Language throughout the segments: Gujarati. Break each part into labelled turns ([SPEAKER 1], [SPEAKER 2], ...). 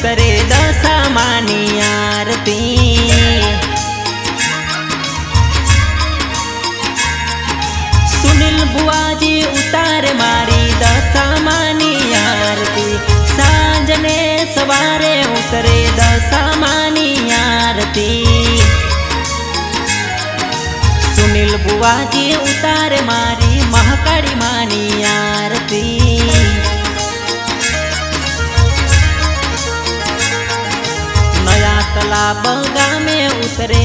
[SPEAKER 1] ઉતરે દશા માની આરતી. સુનિલ બુઆજી ઉતારે મારી દશા માની આરતી. સાંજને સવારે ઉતરે દશા માની આરતી. સુનિલ બુઆજી ઉતારે મારી મહાકાળી માની આરતી. નયા તલાબ ગામે ઉતરે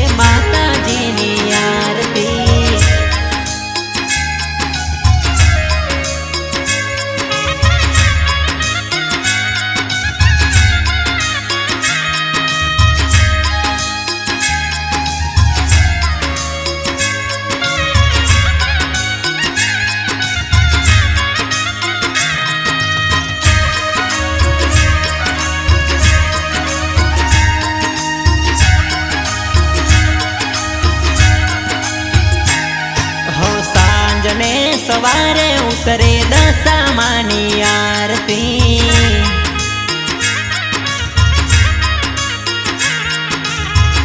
[SPEAKER 1] સાંજને સવારે ઉતરે દશા માની આરતી.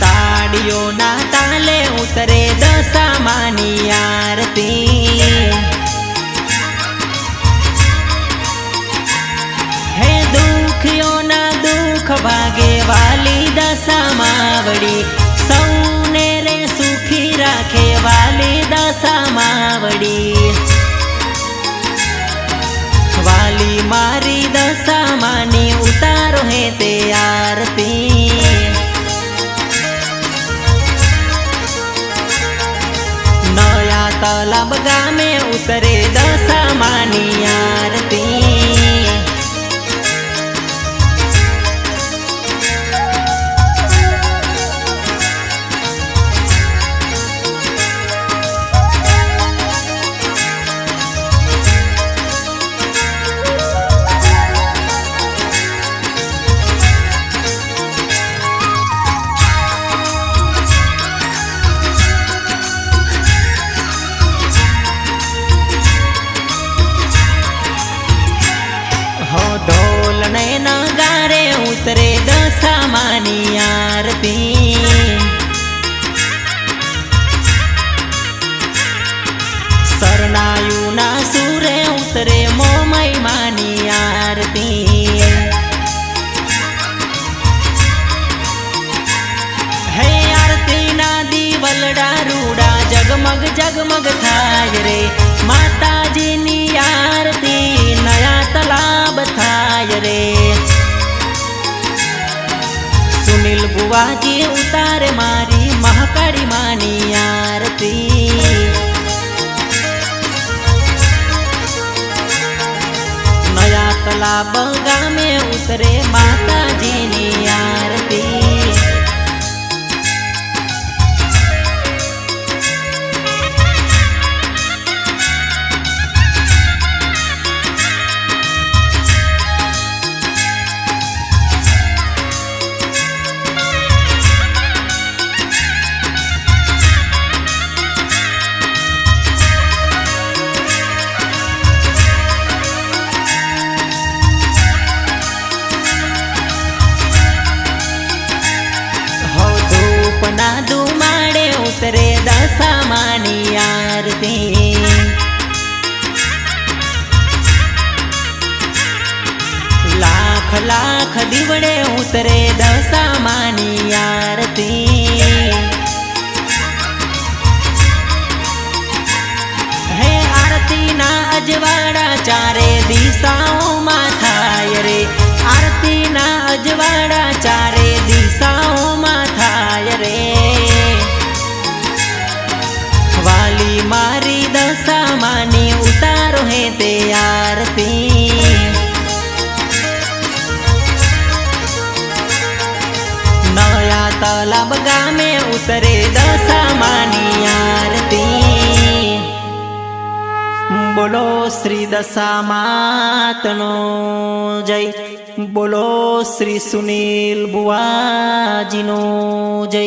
[SPEAKER 1] તાડીઓના તાલે ઉતરે દશા માની આરતી. હે દુખીઓના દુઃખ ભાગે વાલી દશામાં આવડી રે રાખે વાલી દશા માવડી. વાલી મારી દશા માની ઉતારો હે તે આરતી. નયા તલબ ગામે ઉતરે દશા માની આરતી. જગમગ જગમગ થાય રે માતાજીની આરતી નયા તલાબ થાય રે સુનિલ બુવાજી ઉતારે મારી મહાકાળી માની આરતી નયા તલાબ ગામે ઉતરે માતાજીની આરતી લાખ લાખ દીવડે ઉતરે દશા માની તલાબ ગામે ઉતરે દસામાની આરતી બોલો શ્રી દશા માતનો જય બોલો શ્રી સુનિલ બુવાજીનો જય